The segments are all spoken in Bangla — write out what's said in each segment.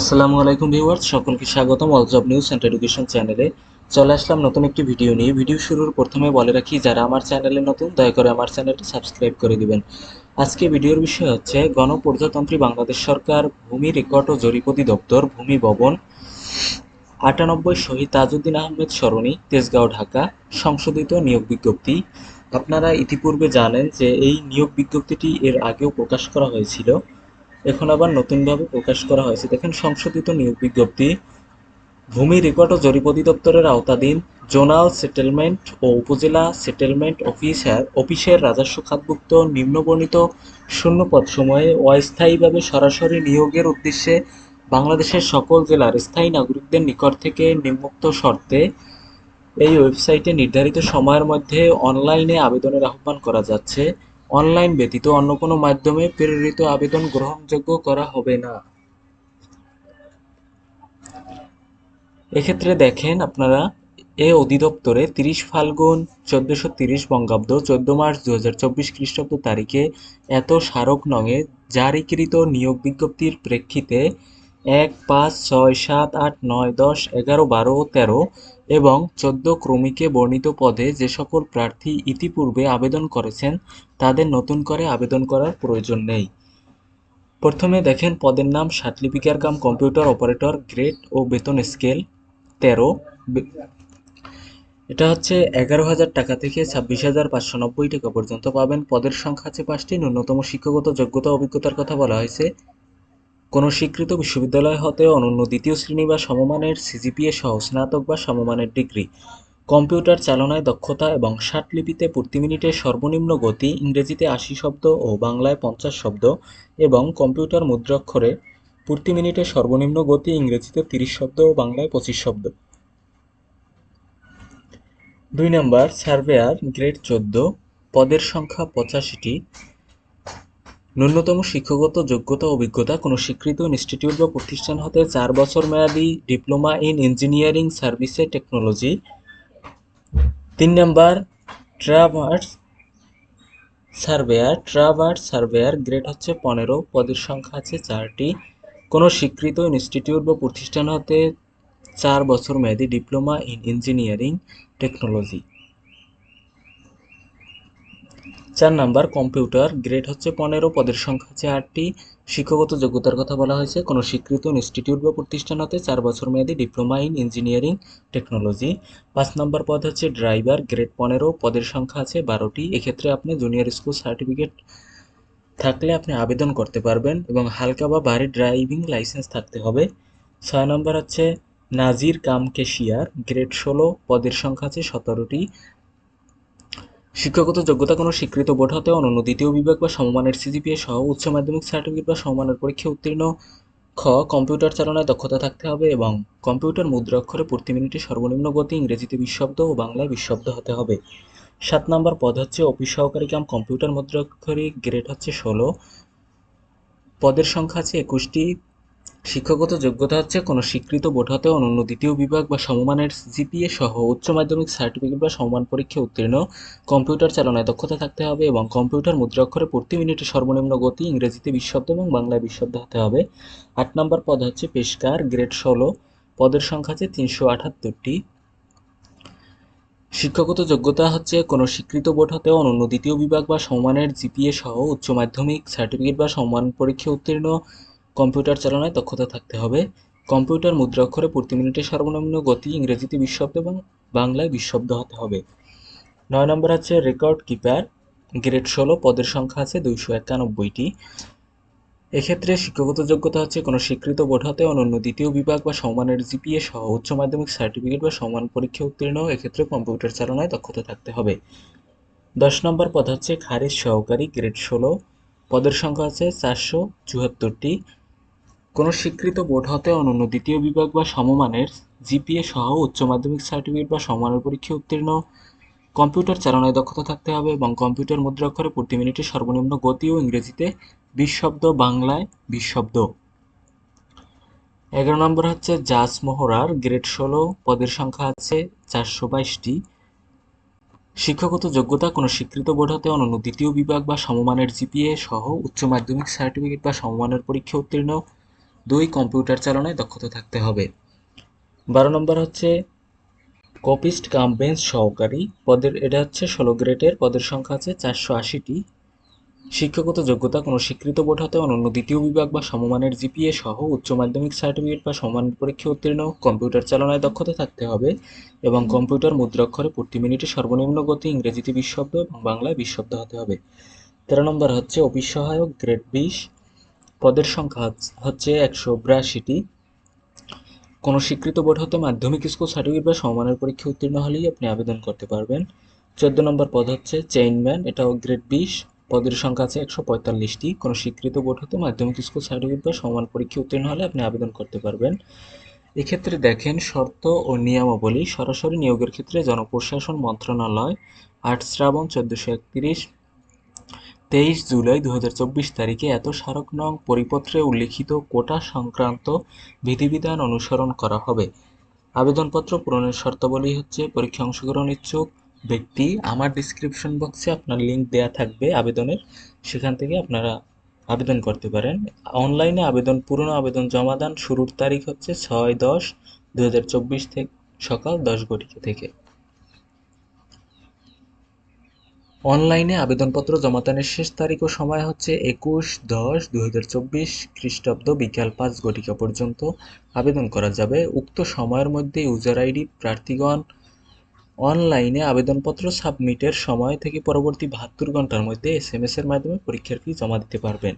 আসসালামু আলাইকুম ভিউয়ার্স, সকলকে স্বাগতম all job news and education চ্যানেলে চলে আসলাম নতুন একটি ভিডিও নিয়ে। ভিডিও শুরুর প্রথমে বলে রাখি, যারা আমার চ্যানেলে নতুন, দয়া করে আমার চ্যানেলটি সাবস্ক্রাইব করে দিবেন। আজকে ভিডিওর বিষয় হচ্ছে, গণপ্রজাতন্ত্রী বাংলাদেশ সরকার ভূমি রেকর্ড ও জরিপতি দপ্তর, ভূমি ভবন, আটানব্বই শহীদ তাজউদ্দিন আহমেদ সরণি, তেজগাঁও, ঢাকা, সংশোধিত নিয়োগ বিজ্ঞপ্তি। আপনারা ইতিপূর্বে জানেন যে এই নিয়োগ বিজ্ঞপ্তিটি এর আগেও প্রকাশ করা হয়েছিল। এখন আবার নতুনভাবে প্রকাশ করা হয়েছে। দেখেন, সংশোধিত নিয়োগ বিজ্ঞপ্তি। ভূমি রেকর্ড ও জরিপ অধিদপ্তরের আওতাধীন জোনাল সেটেলমেন্ট ও উপজেলা সেটেলমেন্ট অফিসার অফিসের রাজস্ব খাতভুক্ত নিম্নবর্ণিত শূন্যপদ সময়ে অস্থায়ীভাবে সরাসরি নিয়োগের উদ্দেশ্যে বাংলাদেশের সকল জেলার স্থায়ী নাগরিকদের নিকট থেকে নিম্নোক্ত শর্তে এই ওয়েবসাইটে নির্ধারিত সময়ের মধ্যে অনলাইনে আবেদনের আহ্বান করা যাচ্ছে। অনলাইন ব্যতীত অন্য কোনো মাধ্যমে প্রেরিত আবেদন গ্রহণযোগ্য করা হবে না। এক্ষেত্রে দেখেন আপনারা, এ অধিদপ্তরে তিরিশ ফাল্গুন চোদ্দশো তিরিশ বঙ্গাব্দ চোদ্দ মার্চ দু হাজার চব্বিশ খ্রিস্টাব্দ তারিখে এত স্মারক নঙে জারিকৃত নিয়োগ বিজ্ঞপ্তির প্রেক্ষিতে এক, পাঁচ, ছয়, সাত, আট, নয়, দশ, এগারো, বারো ও তেরো এবং চোদ্দ ক্রমিকে বর্ণিত পদে যে সকল প্রার্থী ইতিপূর্বে আবেদন করেছেন, তাদের নতুন করে আবেদন করার প্রয়োজন নেই। প্রথমে দেখেন পদের নাম সার্টিফিকার কাম কম্পিউটার অপারেটর গ্রেড ও বেতন স্কেল তেরো। এটা হচ্ছে এগারো হাজার টাকা থেকে ছাব্বিশ হাজার পাঁচশো নব্বই টাকা পর্যন্ত পাবেন। পদের সংখ্যা আছে পাঁচটি। ন্যূনতম শিক্ষাগত যোগ্যতা অভিজ্ঞতার কথা বলা হয়েছে। কোনো স্বীকৃত বিশ্ববিদ্যালয় হতে অনন্য দ্বিতীয় শ্রেণি বা সমমানের সিজিপিএ সহ স্নাতক বা সমমানের ডিগ্রি। কম্পিউটার চালনায় দক্ষতা এবং ষাট লিপিতে প্রতি মিনিটে সর্বনিম্ন গতি, ইংরেজিতে আশি শব্দ ও বাংলায় পঞ্চাশ শব্দ এবং কম্পিউটার মুদ্রাক্ষরে প্রতি মিনিটে সর্বনিম্ন গতি, ইংরেজিতে তিরিশ শব্দ ও বাংলায় পঁচিশ শব্দ। দুই নম্বর, সার্ভেয়ার গ্রেড চোদ্দ, পদের সংখ্যা পঁচাশিটি। ন্যূনতম শিক্ষাগত যোগ্যতা, অভিজ্ঞতা, কোনো স্বীকৃত ইনস্টিটিউট বা প্রতিষ্ঠান হতে চার বছর মেয়াদি ডিপ্লোমা ইন ইঞ্জিনিয়ারিং সার্ভিসে টেকনোলজি। তিন number, traverse surveyor. Traverse surveyor grade হচ্ছে পনেরো, পদের সংখ্যা আছে চারটি। কোনো স্বীকৃত ইনস্টিটিউট বা প্রতিষ্ঠান হতে চার বছর মেয়াদি ডিপ্লোমা ইন ইঞ্জিনিয়ারিং টেকনোলজি। চার নাম্বার, কম্পিউটার। গ্রেড হচ্ছে পনেরো, পদের সংখ্যা আছে আটটি। শিক্ষাগত যোগ্যতার কথা বলা হয়েছে, কোনো স্বীকৃত ইনস্টিটিউট বা প্রতিষ্ঠান হতে চার বছর মেয়াদী ডিপ্লোমা ইন ইঞ্জিনিয়ারিং টেকনোলজি। পাঁচ নম্বর পদ হচ্ছে ড্রাইভার গ্রেড পনেরো, পদের সংখ্যা আছে বারোটি। এক্ষেত্রে আপনি জুনিয়র স্কুল সার্টিফিকেট থাকলে আপনি আবেদন করতে পারবেন এবং হালকা বা ভারী ড্রাইভিং লাইসেন্স থাকতে হবে। ছয় নম্বর হচ্ছে নাজির কাম কেশিয়ার গ্রেড ষোলো, পদের সংখ্যা আছে সতেরোটি। শিক্ষাগত যোগ্যতা কোনো স্বীকৃত বোর্ড হতে অনন্য দ্বিতীয় বিভাগ বা সমমানের সিজিপিএ সহ উচ্চ মাধ্যমিক সার্টিফিকেট বা সমমানের পরীক্ষা উত্তীর্ণ খ, কম্পিউটার চালনায় দক্ষতা থাকতে হবে এবং কম্পিউটার মুদ্রাক্ষরে প্রতি মিনিটে সর্বনিম্ন গতি ইংরেজিতে বিশ শব্দ ও বাংলায় বিশ শব্দ হতে হবে। সাত নম্বর পদ হচ্ছে অফিস সহকারী কাম, কম্পিউটার মুদ্রাক্ষরিক গ্রেড হচ্ছে ষোলো। পদের সংখ্যা আছে একুশটি। শিক্ষাগত যোগ্যতা হচ্ছে কোনো স্বীকৃত বোর্ড হতে অনন্য দ্বিতীয় বিভাগ বা সমমানের জিপিএ সহ উচ্চ মাধ্যমিক সার্টিফিকেট বা সমমান পরীক্ষা উত্তীর্ণ। কম্পিউটার চালনায় দক্ষতা থাকতে হবে এবং কম্পিউটার মুদ্রাক্ষরে প্রতি মিনিটে সর্বনিম্ন গতি ইংরেজিতে বিশ শব্দ এবং বাংলায় বিশ শব্দ হতে হবে। আট নম্বর পদ হচ্ছে পেশকার, গ্রেড ষোলো। পদের সংখ্যা আছে তিনশো আটাত্তরটি। শিক্ষাগত যোগ্যতা হচ্ছে কোনো স্বীকৃত বোর্ড হতে অনন্য দ্বিতীয় বিভাগ বা সমমানের জিপিএ সহ উচ্চ মাধ্যমিক সার্টিফিকেট বা সমমান পরীক্ষা উত্তীর্ণ। কম্পিউটার চালনায় দক্ষতা থাকতে হবে। কম্পিউটার মুদ্রাক্ষরে প্রতি মিনিটে সর্বনিম্ন গতি ইংরেজিতে বিশ শব্দ এবং বাংলায় বিশ শব্দ হতে হবে। নয় নম্বর হচ্ছে রেকর্ড কিপার। গ্রেড ষোলো, পদের সংখ্যা আছে দুইশো একানব্বইটি। এক্ষেত্রে শিক্ষাগত যোগ্যতা হচ্ছে কোনো স্বীকৃত বোর্ড হতে অনন্য দ্বিতীয় বিভাগ বা সমানের জিপিএ সহ উচ্চ মাধ্যমিক সার্টিফিকেট বা সমান পরীক্ষা উত্তীর্ণ এক্ষেত্রে কম্পিউটার চালনায় দক্ষতা থাকতে হবে। দশ নম্বর পদ হচ্ছে খারিজ সহকারী, গ্রেড ষোলো, পদের সংখ্যা আছে চারশো চুয়াত্তরটি। কোনো স্বীকৃত বোর্ড হতে অনন্য দ্বিতীয় বিভাগ বা সমমানের জিপিএ সহ উচ্চ মাধ্যমিক সার্টিফিকেট বা সমমানের পরীক্ষা উত্তীর্ণ। কম্পিউটার চালনায় দক্ষতা থাকতে হবে এবং কম্পিউটার মুদ্রাক্ষরে প্রতি মিনিটে সর্বনিম্ন গতি ও ইংরেজিতে বিশ শব্দ বাংলায় বিশ শব্দ এগারো নম্বর হচ্ছে জাজ মোহরার গ্রেড ষোলো পদের সংখ্যা আছে চারশো বাইশটি। শিক্ষাগত যোগ্যতা কোনো স্বীকৃত বোর্ড হতে অনন্য দ্বিতীয় বিভাগ বা সমমানের জিপিএ সহ উচ্চ মাধ্যমিক সার্টিফিকেট বা সমমানের পরীক্ষা উত্তীর্ণ। দুই কম্পিউটার চালনায় দক্ষতা থাকতে হবে। বারো নম্বর হচ্ছে কপিস্ট কাম বেঞ্চ সহকারী। পদের, এটা হচ্ছে ষোলো গ্রেডের, পদের সংখ্যা আছে চারশো আশিটি। শিক্ষাগত যোগ্যতা, কোনো স্বীকৃত বোর্ড হতে অনন্য দ্বিতীয় বিভাগ বা সমমানের জিপিএ সহ উচ্চ মাধ্যমিক সার্টিফিকেট বা সমমানের পরীক্ষা উত্তীর্ণ কম্পিউটার চালনায় দক্ষতা থাকতে হবে এবং কম্পিউটার মুদ্রাক্ষরে প্রতি মিনিটে সর্বনিম্ন গতি ইংরেজিতে বিশ শব্দ এবং বাংলায় বিশ শব্দ হতে হবে। তেরো নম্বর হচ্ছে অফিস সহায়ক গ্রেড বিশ। পদের সংখ্যা হচ্ছে- একশো বিরাশিটি। কোনো স্বীকৃত বোর্ড হতে মাধ্যমিক স্কুল সার্টিফিকেট বা সমমানের পরীক্ষা উত্তীর্ণ হলেই আপনি আবেদন করতে পারবেন। চোদ্দ নম্বর পদ হচ্ছে চেইনম্যান, এটাও গ্রেড বিশ। পদের সংখ্যা আছে একশো পঁয়তাল্লিশটি। কোনো স্বীকৃত বোর্ড হতে মাধ্যমিক স্কুল সার্টিফিকেট বা সমান পরীক্ষা উত্তীর্ণ হলে আপনি আবেদন করতে পারবেন। এক্ষেত্রে দেখেন, শর্ত ও নিয়মাবলী। সরাসরি নিয়োগের ক্ষেত্রে জনপ্রশাসন মন্ত্রণালয়, আট শ্রাবণ চোদ্দোশো একত্রিশ। তেইশ জুলাই দু চব্বিশ তারিখে এত স্মারক নং পরিপত্রে উল্লিখিত কোটা সংক্রান্ত বিধিবিধান অনুসরণ করা হবে। আবেদনপত্র পূরণের শর্তাবলী হচ্ছে, পরীক্ষা অংশগ্রহণ ইচ্ছুক ব্যক্তি আমার ডিসক্রিপশন বক্সে আপনার লিঙ্ক দেয়া থাকবে আবেদনের। সেখান থেকে আপনারা আবেদন করতে পারেন। অনলাইনে আবেদন, পুরনো আবেদন জমা দান শুরুর তারিখ হচ্ছে ছয় দশ দু থেকে সকাল দশ ঘটিকা থেকে। অনলাইনে আবেদনপত্র জমাদানের শেষ তারিখ ও সময় হচ্ছে একুশ দশ দু হাজার চব্বিশ খ্রিস্টাব্দ বিকাল পাঁচ ঘটিকা পর্যন্ত আবেদন করা যাবে। উক্ত সময়ের মধ্যে ইউজার আইডি, প্রার্থীগণ, অনলাইনে আবেদনপত্র সাবমিটের সময় থেকে পরবর্তী বাহাত্তর ঘণ্টার মধ্যে এস এম এর মাধ্যমে পরীক্ষার ফি জমা দিতে পারবেন।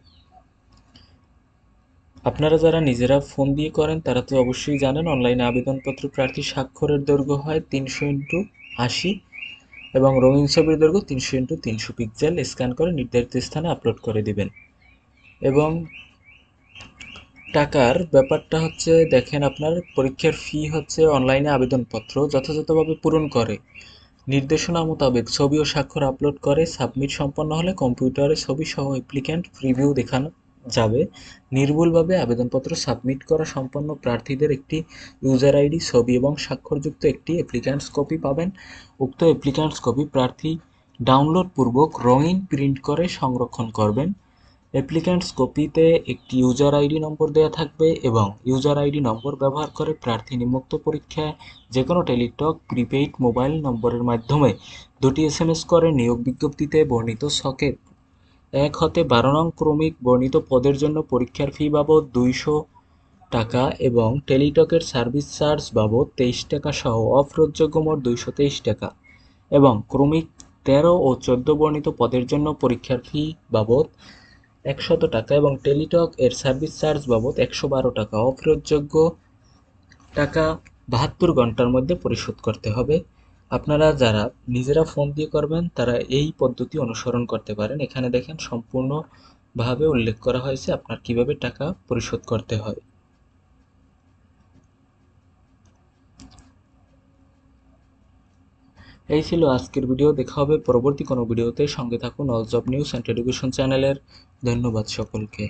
আপনারা যারা নিজেরা ফোন দিয়ে করেন, তারা তো অবশ্যই জানেন, অনলাইনে আবেদনপত্র প্রার্থী স্বাক্ষরের দৈর্ঘ্য হয় তিনশো ইন্টু আশি। এবং রঙিন ছবির দৈর্ঘ্য তিনশো ইন্টু তিনশো পিক্সেল। স্ক্যান করে নির্ধারিত স্থানে আপলোড করে দিবেন। এবং টাকার ব্যাপারটা হচ্ছে, দেখেন আপনার পরীক্ষার ফি হচ্ছে অনলাইনে আবেদনপত্র যথাযথভাবে পূরণ করে। নির্দেশনা মোতাবেক ছবি ও স্বাক্ষর আপলোড করে সাবমিট সম্পন্ন হলে কম্পিউটারে ছবি সহ অ্যাপ্লিক্যান্ট প্রিভিউ দেখানো যাবে। নির্ভুলভাবে আবেদনপত্র সাবমিট করা সম্পন্ন প্রার্থীদের একটি ইউজার আইডি ছবি এবং স্বাক্ষরযুক্ত একটি অ্যাপ্লিক্যান্টস কপি পাবেন। উক্ত অ্যাপ্লিক্যান্টস কপি প্রার্থী ডাউনলোড পূর্বক রঙিন প্রিন্ট করে সংরক্ষণ করবেন। অ্যাপ্লিক্যান্টস কপিতে একটি ইউজার আইডি নম্বর দেওয়া থাকবে এবং ইউজার আইডি নম্বর ব্যবহার করে প্রার্থী নিম্নোক্ত পরীক্ষায় যে কোনো টেলিটক প্রিপেইড মোবাইল নম্বরের মাধ্যমে দুটি এস করে নিয়োগ বিজ্ঞপ্তিতে বর্ণিত সকেট। এক হতে বারো নং ক্রমিক বর্ণিত পদের জন্য পরীক্ষার ফি বাবদ দুইশো টাকা এবং টেলিটকের সার্ভিস চার্জ বাবদ তেইশ টাকা সহ অফরোধযোগ্য মোট দুইশো তেইশ টাকা এবং ক্রমিক তেরো ও চোদ্দ বর্ণিত পদের জন্য পরীক্ষার ফি বাবদ একশত টাকা এবং টেলিটক এর সার্ভিস চার্জ বাবদ একশো বারো টাকা। অফেরতযোগ্য টাকা বাহাত্তর ঘণ্টার মধ্যে পরিশোধ করতে হবে। আপনারা যারা নিজেরা ফোন দিয়ে করবেন, তারা এই পদ্ধতি অনুসরণ করতে পারেন। এখানে দেখেন সম্পূর্ণভাবে উল্লেখ করা হয়েছে আপনার কীভাবে টাকা পরিশোধ করতে হয়। এই ছিল আজকের ভিডিও। দেখা হবে পরবর্তী কোনো ভিডিওতে। সঙ্গে থাকুন all job news and education চ্যানেলের ধন্যবাদ সকলকে।